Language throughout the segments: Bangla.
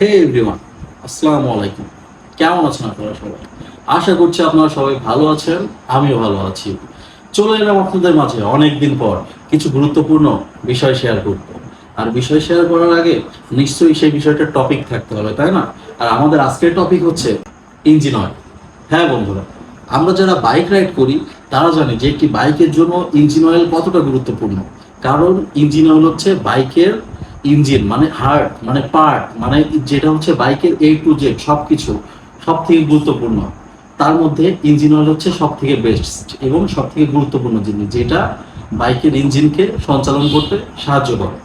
হে এভরিওয়ান আসসালামু আলাইকুম। কেমন আছেন আপনারা সবাই? আশা করছি আপনারা সবাই ভালো আছেন, আমিও ভালো আছি। চলে এলাম আপনাদের মাঝে অনেকদিন পর কিছু গুরুত্বপূর্ণ বিষয় শেয়ার করতে। আর বিষয় শেয়ার করার আগে নিশ্চয়ই সেই বিষয়টার টপিক থাকতে হবে, তাই না? আর আমাদের আজকের টপিক হচ্ছে ইঞ্জিন অয়েল হ্যাঁ বন্ধুরা, আমরা যারা বাইক রাইড করি, তারা জানি যে একটি বাইকের জন্য ইঞ্জিন অয়েল কতটা গুরুত্বপূর্ণ। কারণ ইঞ্জিন অয়েল হচ্ছে বাইকের ইঞ্জিন মানে হার্ট মানে পার্ট মানে যেটা হচ্ছে বাইকের এ টু জেড সব কিছু সব থেকে গুরুত্বপূর্ণ। তার মধ্যে ইঞ্জিন অয়েল হচ্ছে সব থেকে বেস্ট এবং সব থেকে গুরুত্বপূর্ণ জিনিস, যেটা বাইকের ইঞ্জিনকে সঞ্চালন করতে সাহায্য করে।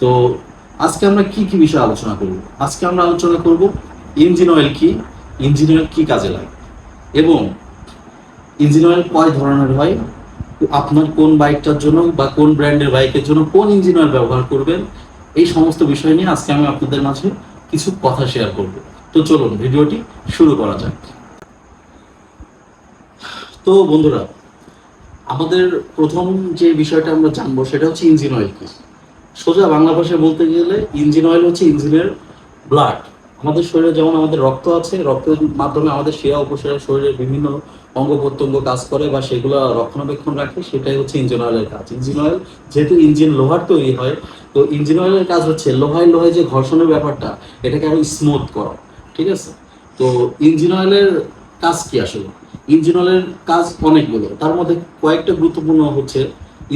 তো আজকে আমরা কি কি বিষয়ে আলোচনা করব? আজকে আমরা আলোচনা করব ইঞ্জিন অয়েল কি, ইঞ্জিন অয়েল কি কাজে লাগে, এবং ইঞ্জিন অয়েল কয় ধরনের হয়? আপনার কোন বাইকটার জন্য বা কোন ব্র্যান্ডের বাইকের জন্য কোন ইঞ্জিন অয়েল ব্যবহার করবেন, এই সমস্ত বিষয় নিয়ে আজকে আমি আপনাদের মাঝে কিছু কথা শেয়ার করব। তো চলুন, ভিডিওটি শুরু করা যাক। তো বন্ধুরা, আমাদের প্রথম যে বিষয়টা আমরা জানব সেটা হচ্ছে ইঞ্জিন অয়েল কি। সোজা বাংলা ভাষায় বলতে গেলে ইঞ্জিন অয়েল হচ্ছে ইঞ্জিনের ব্লাড আমাদের শরীরে যেমন আমাদের রক্ত আছে, রক্তের মাধ্যমে আমাদের শিরা উপশিরা শরীরের বিভিন্ন অঙ্গ প্রত্যঙ্গ কাজ করে বা সেগুলো রক্ষণাবেক্ষণ রাখে, সেটাই হচ্ছে ইঞ্জিন অয়েলের কাজ। ইঞ্জিন অয়েল, যেহেতু ইঞ্জিন লোহার তৈরি হয়, তো ইঞ্জিন অয়েলের কাজ হচ্ছে লোহায় লোহায় যে ঘর্ষণের ব্যাপারটা, এটাকে আরও স্মুথ করা, ঠিক আছে? তো ইঞ্জিন অয়েলের কাজ কি আসলে? ইঞ্জিন অয়েলের কাজ অনেকগুলো, তার মধ্যে কয়েকটা গুরুত্বপূর্ণ হচ্ছে,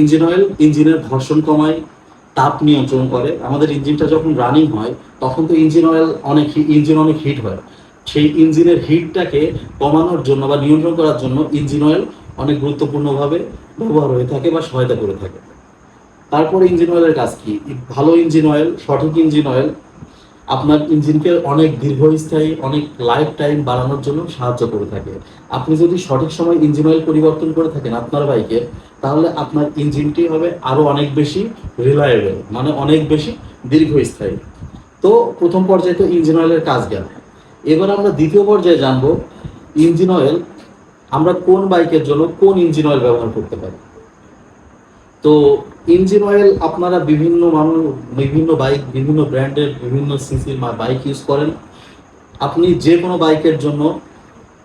ইঞ্জিন অয়েল, ইঞ্জিনের ঘর্ষণ কমায়, তাপ নিয়ন্ত্রণ করে। আমাদের ইঞ্জিনটা যখন রানিং হয়, তখন তো ইঞ্জিন অয়েল অনেক, ইঞ্জিন অনেক হিট হয়। সেই ইঞ্জিনের হিটটাকে কমানোর জন্য বা নিয়ন্ত্রণ করার জন্য ইঞ্জিন অয়েল অনেক গুরুত্বপূর্ণভাবে ব্যবহার হয়ে থাকে বা সহায়তা করে থাকে। তারপরে ইঞ্জিন অয়েলের কাজ কি? ভালো ইঞ্জিন অয়েল, সঠিক ইঞ্জিন অয়েল, আপনার ইঞ্জিনকে অনেক দীর্ঘস্থায়ী, অনেক লাইফ টাইম বাড়ানোর জন্য সাহায্য করে থাকে। আপনি যদি সঠিক সময় ইঞ্জিন অয়েল পরিবর্তন করে থাকেন আপনার বাইকে, তাহলে আপনার ইঞ্জিনটি হবে আরও অনেক বেশি রিলায়েবল মানে অনেক বেশি দীর্ঘস্থায়ী। তো প্রথম পর্যায়ে তো ইঞ্জিন অয়েলের কাজ গেল। এবার আমরা দ্বিতীয় পর্যায়ে জানব ইঞ্জিন অয়েল, আমরা কোন বাইকের জন্য কোন ইঞ্জিন অয়েল ব্যবহার করতে পারি? তো ইঞ্জিন অয়েল আপনারা বিভিন্ন মানুষ বিভিন্ন বাইক, বিভিন্ন ব্র্যান্ডের বিভিন্ন সিসির বাইক ইউজ করেন। আপনি যে কোনো বাইকের জন্য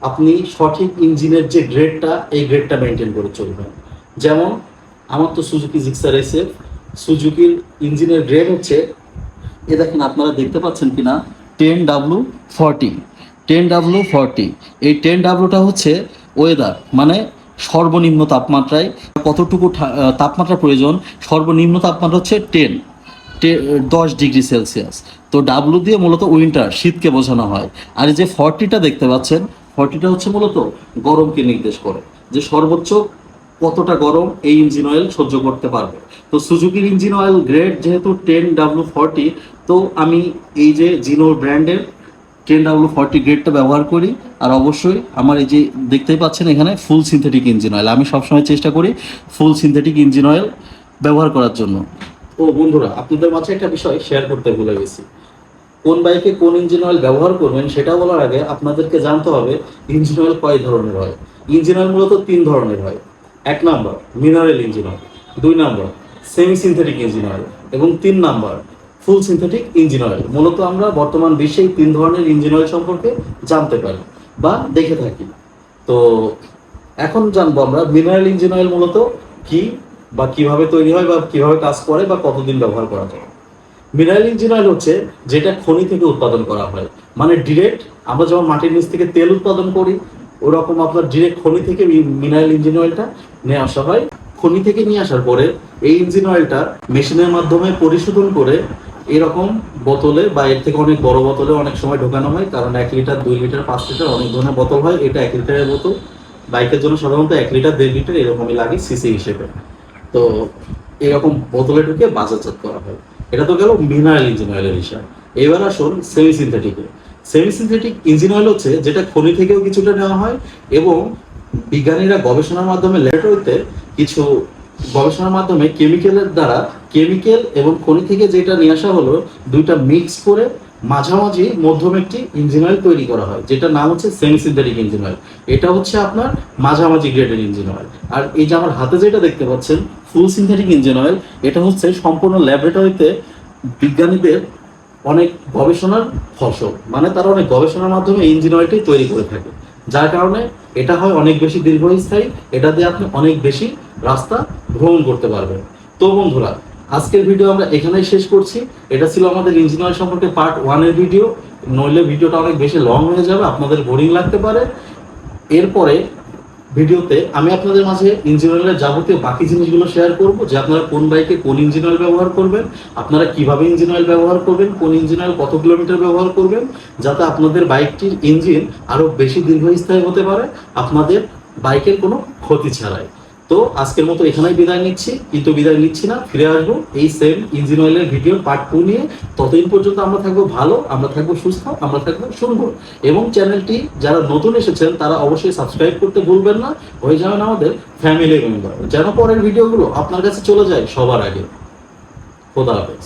আপনি সঠিক ইঞ্জিনের যে গ্রেডটা, এই গ্রেডটা মেনটেন করে চলবেন। যেমন আমার তো সুজুকি জিক্সার এসে সুজুকির ইঞ্জিনের গ্রেড হচ্ছে, এ দেখেন আপনারা দেখতে পাচ্ছেন কিনা ten W forty ten W forty এই টেন ডাব্লুটা হচ্ছে ওয়েদার মানে সর্বনিম্ন তাপমাত্রায় কতটুকু তাপমাত্রা প্রয়োজন, সর্বনিম্ন তাপমাত্রা হচ্ছে টেন দশ ডিগ্রি সেলসিয়াস। তো ডাব্লু দিয়ে মূলত উইন্টার শীতকে বোঝানো হয়। আর যে ফর্টিটা দেখতে পাচ্ছেন ফর্টিটা হচ্ছে মূলত গরমকে নির্দেশ করে। যে সর্বোচ্চ কতটা গরম এই ইঞ্জিন অয়েল সহ্য করতে পারবে? তো সুজুকির ইঞ্জিন অয়েল গ্রেড যেহেতু টেন ডাব্লু ফর্টি তো আমি এই যে জিনো ব্র্যান্ডের টেন ডাব্লু ফর্টি গ্রেডটা ব্যবহার করি। আর অবশ্যই আমার এই যে দেখতেই পাচ্ছেন এখানে ফুল সিনথেটিক ইঞ্জিন অয়েল আমি সবসময় চেষ্টা করি ফুল সিনথেটিক ইঞ্জিন অয়েল ব্যবহার করার জন্য। ও বন্ধুরা, আপনাদের মাঝে একটা বিষয় শেয়ার করতে ভুলে গেছি। কোন বাইকে কোন ইঞ্জিন অয়েল ব্যবহার করবেন সেটা বলার আগে আপনাদেরকে জানতে হবে ইঞ্জিন অয়েল কয় ধরনের হয়? ইঞ্জিন অয়েল মূলত তিন ধরনের হয়। এক নাম্বার মিনারেল ইঞ্জিন অয়েল দুই number semi synthetic engine oil এবং তিন number full synthetic engine oil মূলত আমরা বর্তমান বিশ্বে তিন ধরনের ইঞ্জিন অয়েল সম্পর্কে জানতে পারি বা দেখে থাকি। তো এখন জানব আমরা মিনারেল ইঞ্জিন অয়েল মূলত কি বা কীভাবে তৈরি হয় বা কীভাবে কাজ করে বা কতদিন ব্যবহার করা যায়। মিনারেল ইঞ্জিন অয়েল হচ্ছে যেটা খনি থেকে উৎপাদন করা হয়। মানে ডিরেক্ট আমরা যেমন মাটির নিচ থেকে তেল উৎপাদন করি ওরকম আপনার ডিরেক্ট খনি থেকে মিনারেল ইঞ্জিন অয়েলটা নিয়ে আসা হয়। খনি থেকে নিয়ে আসার পরে এই ইঞ্জিন অয়েলটা মেশিনের মাধ্যমে পরিশোধন করে এরকম বোতলে বা এর থেকে অনেক বড় বোতলে অনেক সময় ঢোকানো হয়, কারণ এক লিটার, দুই লিটার, পাঁচ লিটার অনেক ধরনের বোতল হয়। এটা এক লিটারের বোতল। বাইকের জন্য সাধারণত এক লিটার, দেড় লিটার এরকমই লাগে সিসি হিসেবে। তো এরকম বোতলে ঢুকে বাজারজাত করা হয়। এটা তো গেল মিনারেল ইঞ্জিন অয়েলের হিসাব। এবার আসুন সেমি সিনথেটিকে সেমি সিনথেটিক ইঞ্জিন অয়েল হচ্ছে যেটা খনি থেকেও কিছুটা নেওয়া হয় এবং বিজ্ঞানীরা গবেষণার মাধ্যমে ল্যাবরেটরিতে কিছু গবেষণার মাধ্যমে কেমিক্যালের দ্বারা কেমিক্যাল এবং খনি থেকে যেটা নিয়ে আসা হলো দুইটা মিক্স করে মাঝামাঝি মধ্যম একটি ইঞ্জিন অয়েল তৈরি করা হয় যেটা নাম হচ্ছে সেমি সিনথেটিক ইঞ্জিন অয়েল। এটা হচ্ছে আপনার মাঝামাঝি গ্রেডের ইঞ্জিন অয়েল। আর এই যে আমার হাতে যেটা দেখতে পাচ্ছেন, ফুল সিনথেটিক ইঞ্জিন অয়েল, এটা হচ্ছে সম্পূর্ণ ল্যাবরেটরিতে বিজ্ঞানীদের অনেক গবেষণার ফসল মানে তারা অনেক গবেষণার মাধ্যমে ইঞ্জিন তৈরি করে থাকে। যার কারণে এটা হয় অনেক বেশি দীর্ঘস্থায়ী, এটা দিয়ে আপনি অনেক বেশি রাস্তা ভ্রমণ করতে পারবেন। তো বন্ধুরা, আজকের ভিডিও আমরা এখানেই শেষ করছি। এটা ছিল আমাদের ইঞ্জিন অয়েল সম্পর্কে পার্ট ওয়ানের ভিডিও। নইলে ভিডিওটা অনেক বেশি লং হয়ে যাবে, আপনাদের বোরিং লাগতে পারে। এরপরে ভিডিওতে আমি আপনাদের মাঝে ইঞ্জিন অয়েলের যাবতীয় বাকি জিনিসগুলো শেয়ার করব, যে আপনারা কোন বাইকে কোন ইঞ্জিন অয়েল ব্যবহার করবেন, আপনারা কীভাবে ইঞ্জিন অয়েল ব্যবহার করবেন, কোন ইঞ্জিন অয়েল কত কিলোমিটার ব্যবহার করবেন, যাতে আপনাদের বাইকটির ইঞ্জিন আরও বেশি দীর্ঘস্থায়ী হতে পারে, আপনাদের বাইকের কোনো ক্ষতি ছাড়াই। তো আজকের মতো এখানেই বিদায় নিচ্ছি, কিন্তু বিদায় নিচ্ছি না, ফিরে আসব এই সেম ইঞ্জিন অয়েলের ভিডিও পার্ট টু নিয়ে। ততদিন পর্যন্ত আমরা থাকব ভালো, আমরা থাকব সুস্থ, আমরা থাকব সুন্দর। এবং চ্যানেলটি যারা নতুন এসেছেন, তারা অবশ্যই সাবস্ক্রাইব করতে ভুলবেন না। হয়ে যাবেন আমাদের ফ্যামিলি মেম্বার যেন পরের ভিডিওগুলো আপনার কাছে চলে যায়, সবার আগে। খোদা হাফেজ।